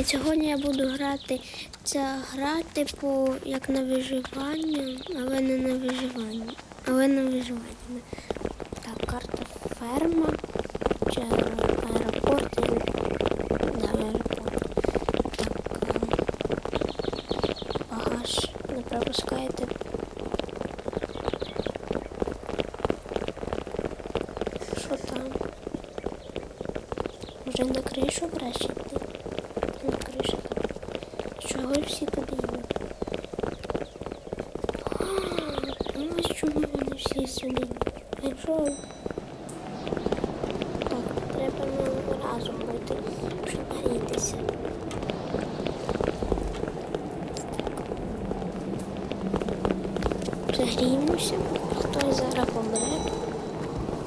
І сьогодні я буду грати. Ця гра, типу, як на виживання, але не на виживання. Але на виживання. Так, карта ферма. Чи аеропорт. Да, аеропорт. Так. Багаж. Не пропускайте. Що там? Вже на кришу кришу. Чого всі йдуть? А, Ну ось чому вони всі сюди Якщо... Так, треба нам разом бути, щоб грітися. Загріємося, хтось зараз помре.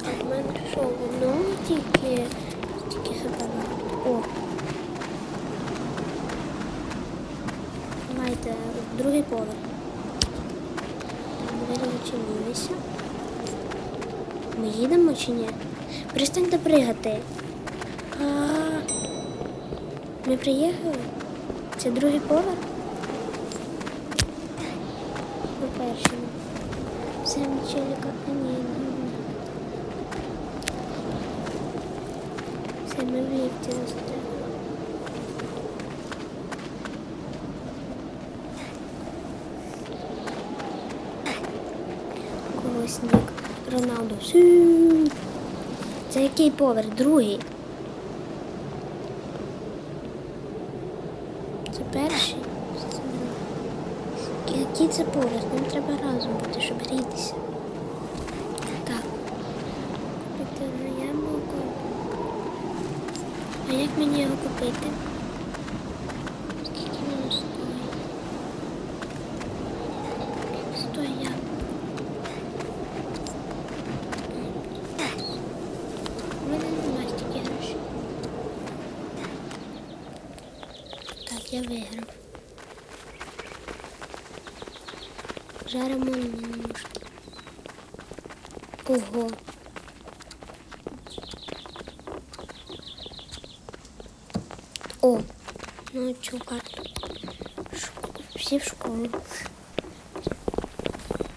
А в мене що, воно тільки, тільки хапана. О. Давайте другий поверх. Двері відчинилися. Ми їдемо чи ні? Перестаньте пригати. А, Ми приїхали? Це другий поверх? По першому. Це челіка. А ні. Це ми в ліфті застряли. Роналду. Це який поверх? Другий. Це перший? Це другий. Який це поверх? Нам треба разом бути, щоб грітися. Так. Купити вже яблуко. А як мені його купити? Скільки воно стоїть? Стоїть яблуко. У мене немає стільки грошей. Так, я виграв. Жаримо немножко. Ого. О, ну цю карту. Всі в школу.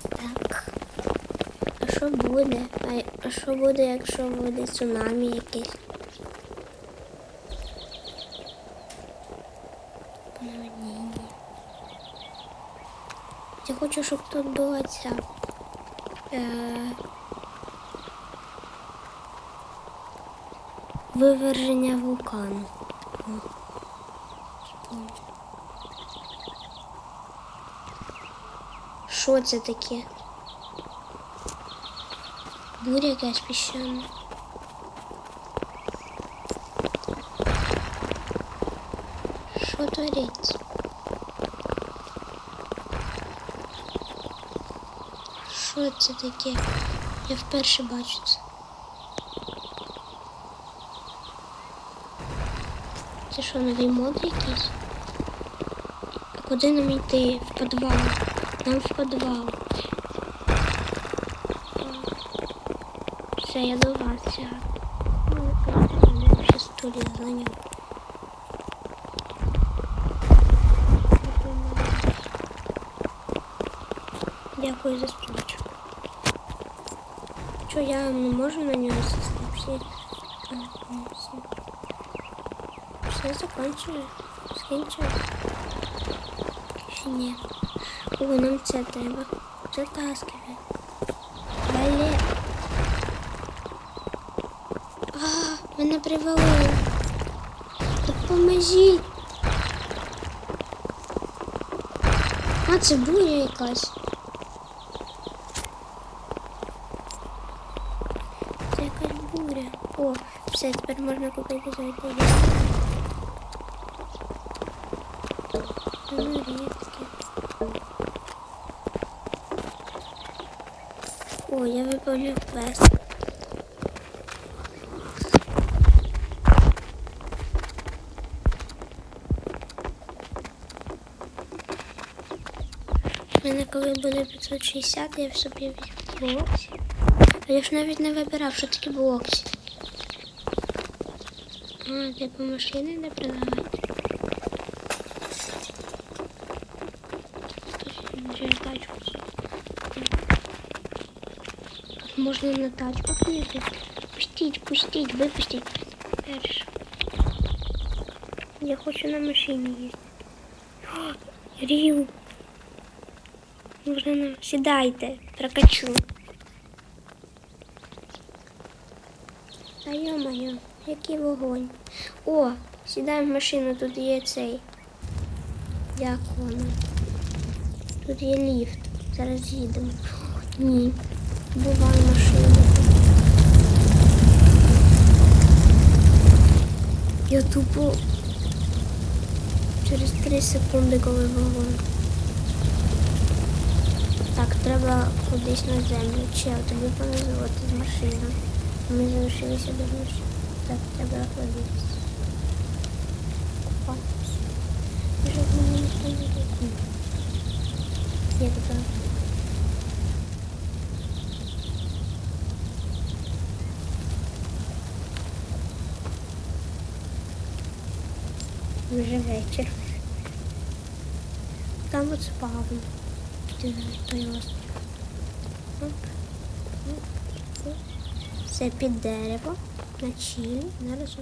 Так. А що буде? А що буде, якщо буде цунамі якесь? Наводнення. Я хочу, щоб тут була ця. Е... Виверження вулкану. Що це таке? Буря якась піщана. Що твориться? Що це таке? Я вперше бачу це. Це що, новий мод якийсь? А куди нам йти? В підвал. Нам в підвал. Все, я до вас сяду. Ну, я ще столі зайняв. Дякую за стульчик. Що, я не можу на ну, все. Все закінчили. Скінчили. Ще ні. О, нам це треба. Затаскивай. Вале. А, мене привалило. Допоможіть. А, це буря якась. Це якась буря. О, все, тепер можна купити зайти. Ну, рідкі. О, я виповнив квест. У мене коли буде 560, я собі візьму блоксі. А я ж навіть не вибирав, що таке блоксі. А, типу машини не продавати. Можна на тачку їздити. Пустіть, пустіть, випустіть. Перш. Я хочу на машині їздити. Рів. Можна на... Сідайте, прокачу. Який вогонь. О, сідаємо в машину, тут є цей. Як воно? Тут є ліфт. Зараз їдемо. Ні. Буває машина. Я тупо через 3 секунди, коли вогонь. Так, треба кудись на землю. Чел, тобі повезло, з машиною. Ми залишилися без машини. Так, треба охладитися. Купатися. Вже в мене ніхто не. Як так? Вже вечір. Там от оп. Все під дерево. На чилі. Зараз.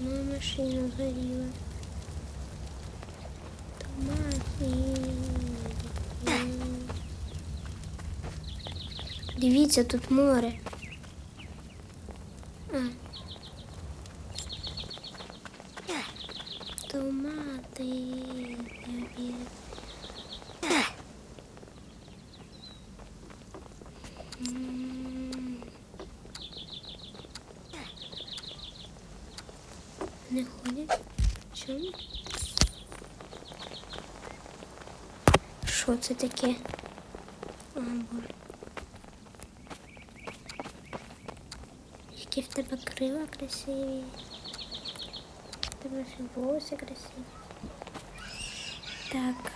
Ну, машина горила Томати. Дивіться, тут море. А. Томати. Ябі. М. Не ходять? Чому? Що це таке? О, Боже. Які в тебе крила красиві. В тебе ще красиві. Так,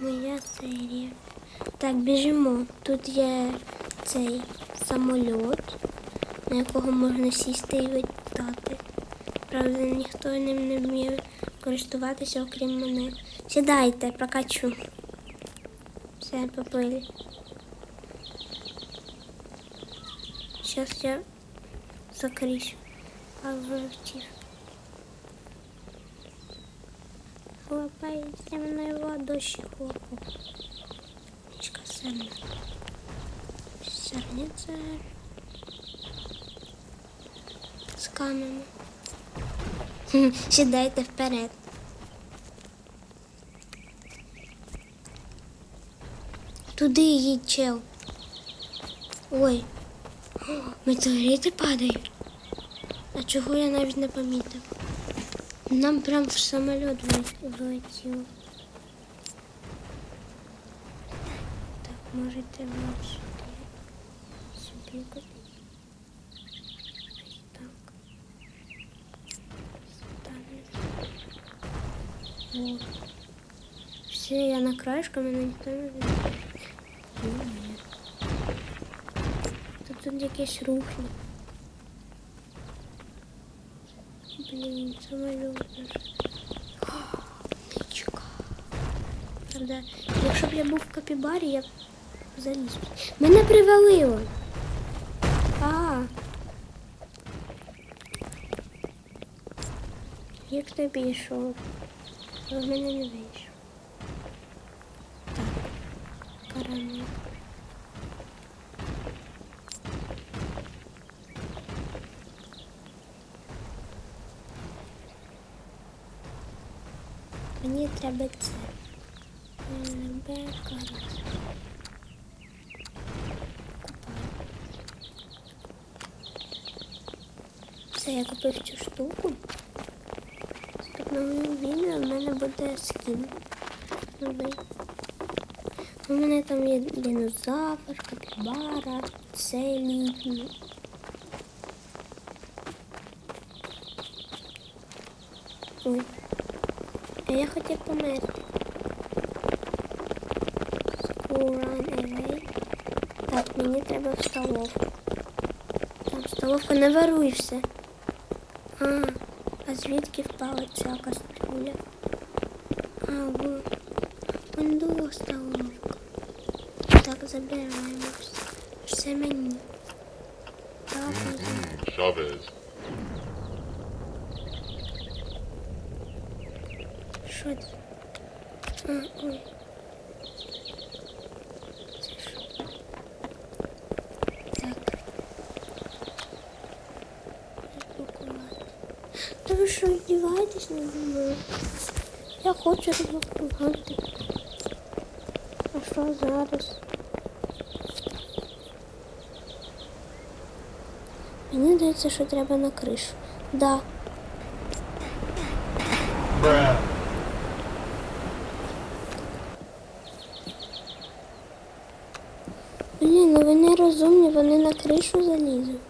моя серія. Так, біжимо. Тут є цей самольот, на якого можна сісти і. Правда, ніхто ним не вміє користуватися, окрім мене. Сідайте, прокачу. Все, поплили. Зараз я закричу. А вивчив. Хлопається мною ладоші хлопу. Мішка сирна. Сирниця. З камнями. Сідайте вперед. Туди їдь, чел. Ой. О, Метеорити падають. А чого я навіть не помітив? Нам прям в самоліт влетіло. Так, може треба сюди. Сюди кудись. Ось так. Все, я на краешку, мене ніхто не видно. Ё-моё. Тут тут якийсь рухне. Блін, самоліт. Нічка. Правда, якщо б я був в капібарі, я б заліз. Мене привалило. А. Як тобі йшов? В мене не вийшов. Так. Карамель. Мені треба це. Ребека. Все, я купив цю штуку. Моєму відео в мене буде скін. Новий. У мене там є динозавр, капібара, цей. Ой. Я хотів померти. School run. Так, мені треба в столовку. Там столовка не воруй. Звідки впала ця кастрюля? А, вот. Вон до столовка. Так, забираємо все. Все мені. Так, Chavez. що це? А, ой. Це що? Так. Розблокувати. Та вдіваєтесь на мною? Я хочу розблокувати. А що зараз? Мені здається, що треба на кришу. Да. Ні, ну вони розумні, вони на кришу залізуть.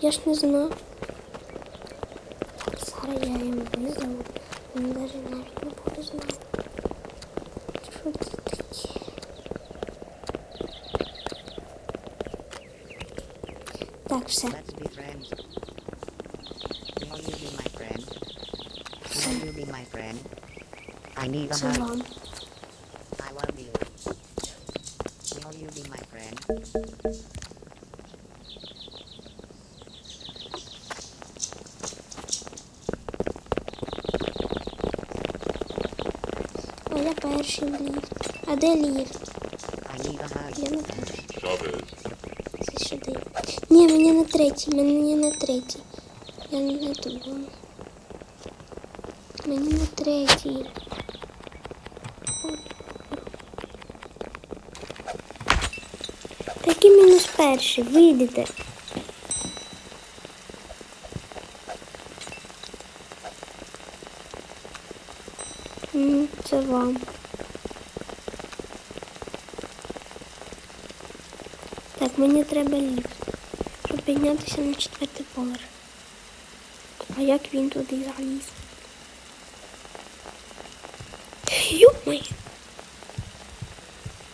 Я ж не знав. Зараз я їм визову. Вони навіть навіть не буде знати. Що це таке? Так, все. Let's be friends. Will you be my friend? Will you be my friend? I need a Це hug. вам. I love you. Will you be my friend? А я перший в ліфт. А де ліфт? I need a hug. Я на перший. Chavez. Це сюди. Ні, мені на третій, мені на третій. Я не тут була. Мені на третій. Який мінус перший? Вийдете. Це вам. Так, мені треба ліфт, щоб піднятися на четвертий поверх. А як він туди заліз? Йо-моє!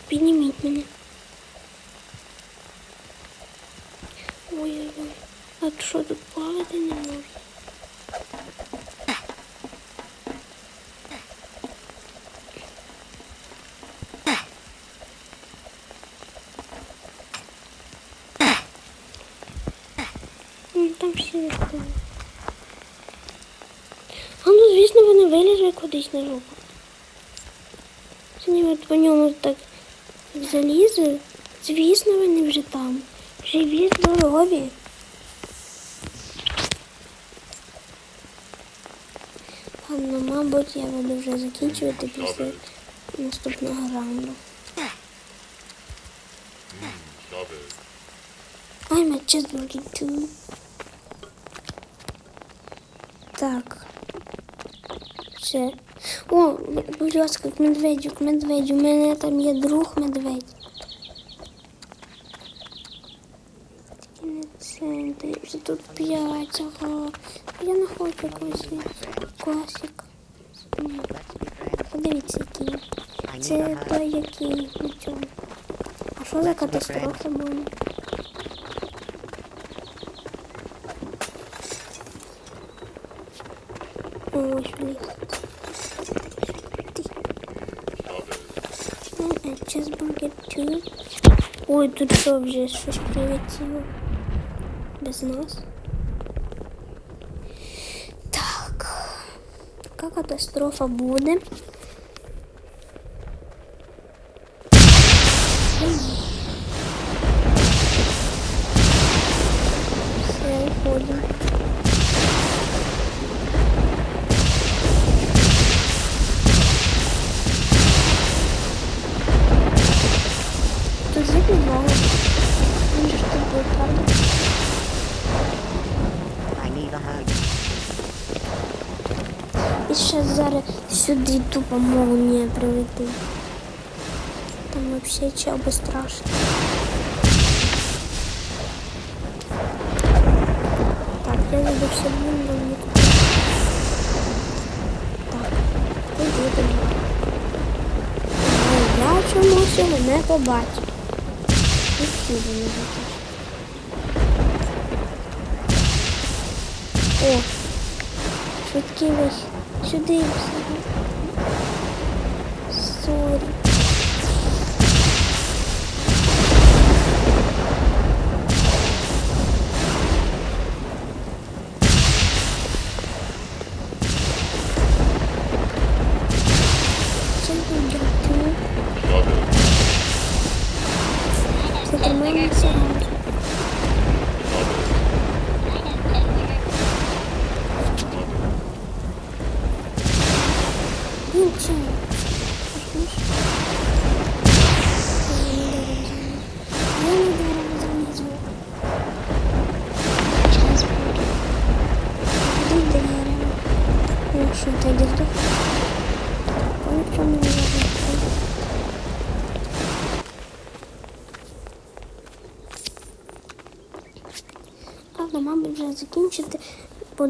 Підніміть мене. Ой-ой-ой. А що тут плавати не можна? Ну, там всі відкрили. А ну, звісно, вони вилізли кудись на жопу. Сьогодні от по ньому так залізли. Звісно, вони вже там. Живі, здорові. Ладно, мабуть, я буду вже закінчувати після наступного раунду. I'm a cheeseburger too. Так. Все. О, будь ласка, к медведю, к медведю. У мене там є друг медведь. Вже тут п'ять, ага. Я не хочу класик. Класик. Подивіться, який. Це той, який на цьому. А що за катастрофа буде? Ой, блін. Chavez. 2. Ой, тут що вже щось прилетіло. Без нас. Так. Яка катастрофа буде? І ще зараз сюди тупо молнія прилетить. Там чел би страшно. Так, я веду все блин, не тут. Так, іди тоді. Я чомусь його не побачив. І всі вони бачать. О, швидкий вихід. Сюди всі.